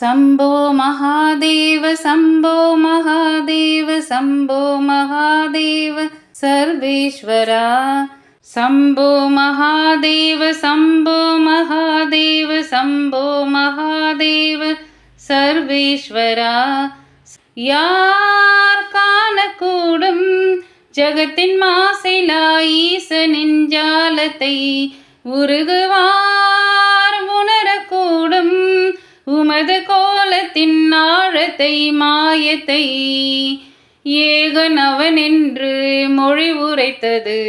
சம்போ மகாதேவ சம்போ மகாதேவ சம்போ மகாதேவ சர்வேஸ்வரா. சம்போ மகாதேவ சம்போ மகாதேவ சம்போ மகாதேவ சர்வேஸ்வரா. யார் காணக்கூடும் ஜகத்தின் மாசிலா ஈசனின் ஜாலத்தை உருகுவார் உணரக்கூடும் உமது கோலத்தின் ஆழத்தை மாயத்தை ஏகன் அவன் என்று மொழி உரைத்தது.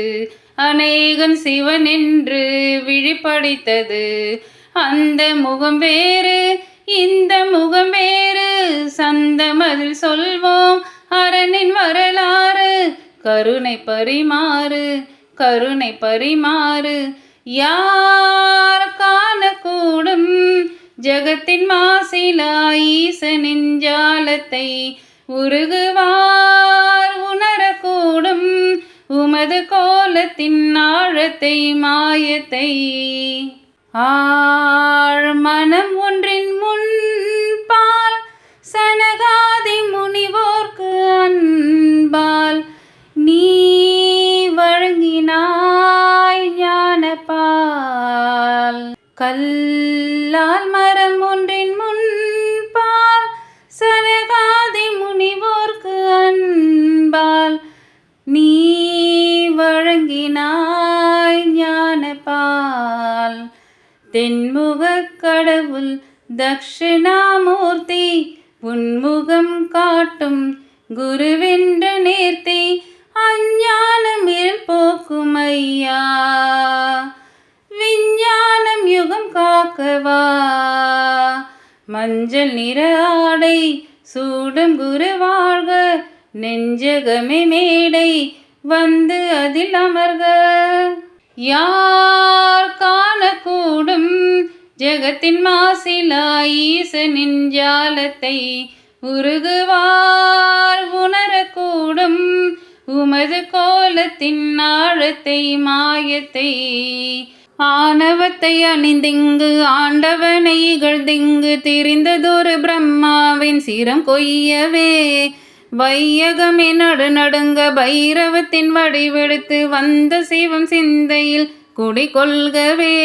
அநேகன் சிவன் என்று விழிப்படைத்தது. அந்த முகம் வேறு இந்த முகம் வேறு. சந்தமதில் சொல்வோம் அரணின் வரலாறு. கருணை பரிமாறு கருணை பரிமாறு. யார் காணக்கூடும் ஜகத்தின் மாசிலா ஈசனின் ஜாலத்தை உருகுவார். உணரக்கூடும் உமது கோலத்தின் ஆழத்தை மாயத்தை. ஆழ் மனம் கல்லால் மரம் ஒன்றின் முன்பால் சனகாதி முனிவோர்க்கு அன்பால் நீ வழங்கினாய் ஞானபால். தென்முகக் கடவுள் தக்ஷணாமூர்த்தி உன்முகம் காட்டும் குருவென்ற நேர்த்தி அஞ்ஞானம் இருள் போக்கும் ஐயா விஞ்ஞானம் யுகம் கா காக்கவா மஞ்சள் நிற ஆடை சூடும் குரு வாழ்க நெஞ்சகமே மேடை வந்து அதில் அமர்க. யார் காணக்கூடும் ஜெகத்தின் மாசிலா ஈசனின் ஜாலத்தை உருகுவார் உணரக்கூடும் உமது கோலத்தின் ஆழத்தை மாயத்தை. ஆணவத்தை அணிந்திங்கு ஆண்டவனை இகழ்ந்திங்கு திரிந்ததொரு பிரம்மாவின் சிரம் கொய்யவே. வையகமே நடு நடுங்க பைரவத்தின் வடிவெடுத்து வந்த சிவம் சிந்தையில் குடிகொள்கவே.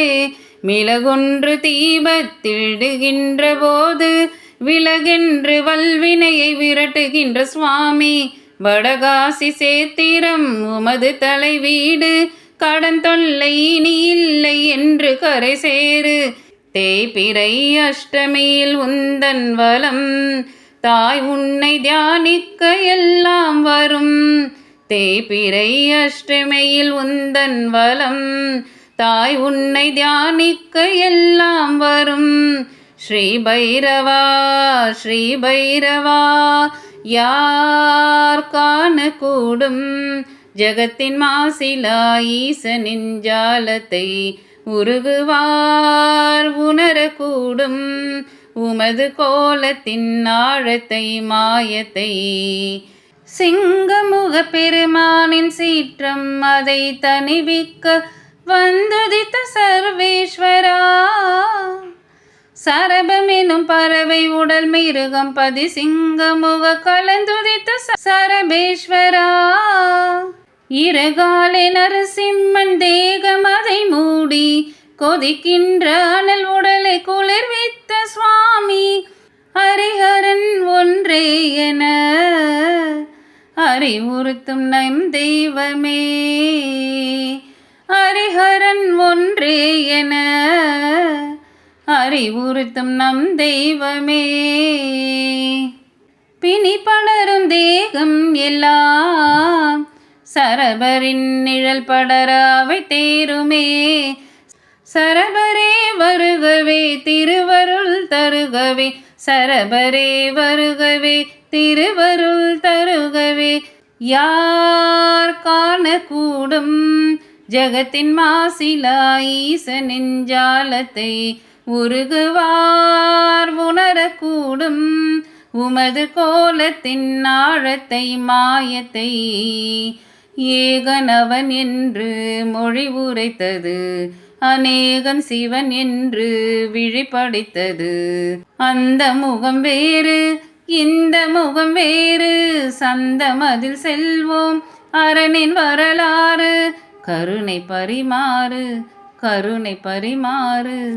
மிளகொன்று தீபத்திடுகின்ற போது விலகென்று வல்வினையை விரட்டுகின்ற சுவாமி வடகாசி சேத்திரம் உமது தலை வீடு கடன் தொல்லை இனி இல்லை என்று கரை சேரு தேய்பிறை அஷ்டமியில் உந்தன் வலம். தாய் உன்னை தியானிக்க எல்லாம் வரும். தேய்பிறை அஷ்டமியில் உந்தன் வலம். தாய் உன்னை தியானிக்க எல்லாம் வரும். ஸ்ரீ பைரவா ஸ்ரீ பைரவா யார் காண கூடும்? ஜகத்தின் மாசிலா ஈசனின் ஜாலத்தை உருகுவார். உணரக்கூடும் உமது கோலத்தின் ஆழத்தை மாயத்தை. சிங்கமுக பெருமானின் சீற்றம் அதை தணிவிக்க வந்துதித்த சர்வேஸ்வரா. சரபமெனும் பறவை உடல் மிருகம் பதி சிங்கமுக கலந்துதித்த சரபேஸ்வரா. இருகாலை நரசிம்மன் தேகம் அதை மூடி கொதிக்கின்ற அனல் உடலை குளிர்வித்த சுவாமி. ஹரிஹரன் ஒன்றே என அறிவுறுத்தும் நம் தெய்வமே. ஹரிஹரன் ஒன்றே என அறிவுறுத்தும் நம் தெய்வமே. பிணி படரும் தேகம் எல்லாம் சரபரின் நிழல் படராவை தேருமே. சரபரே வருகவே திருவருள் தருகவே. சரபரே வருகவே திருவருள் தருகவே. யார் காணக்கூடும் ஜகத்தின் மாசிலா ஈசனின் ஜாலத்தை? உருகுவார் உணரக்கூடும் உமது கோலத்தின் ஆழத்தை மாயத்தை. ஏகனவன் என்று மொழி உரைத்தது. அநேகன் சிவன் என்று விழிப்படைத்தது அந்த முகம் வேறு இந்த முகம் வேறு. சந்தமதில் செல்வோம் அரணின் வரலாறு. கருணை பரிமாறு கருணை பரிமாறு.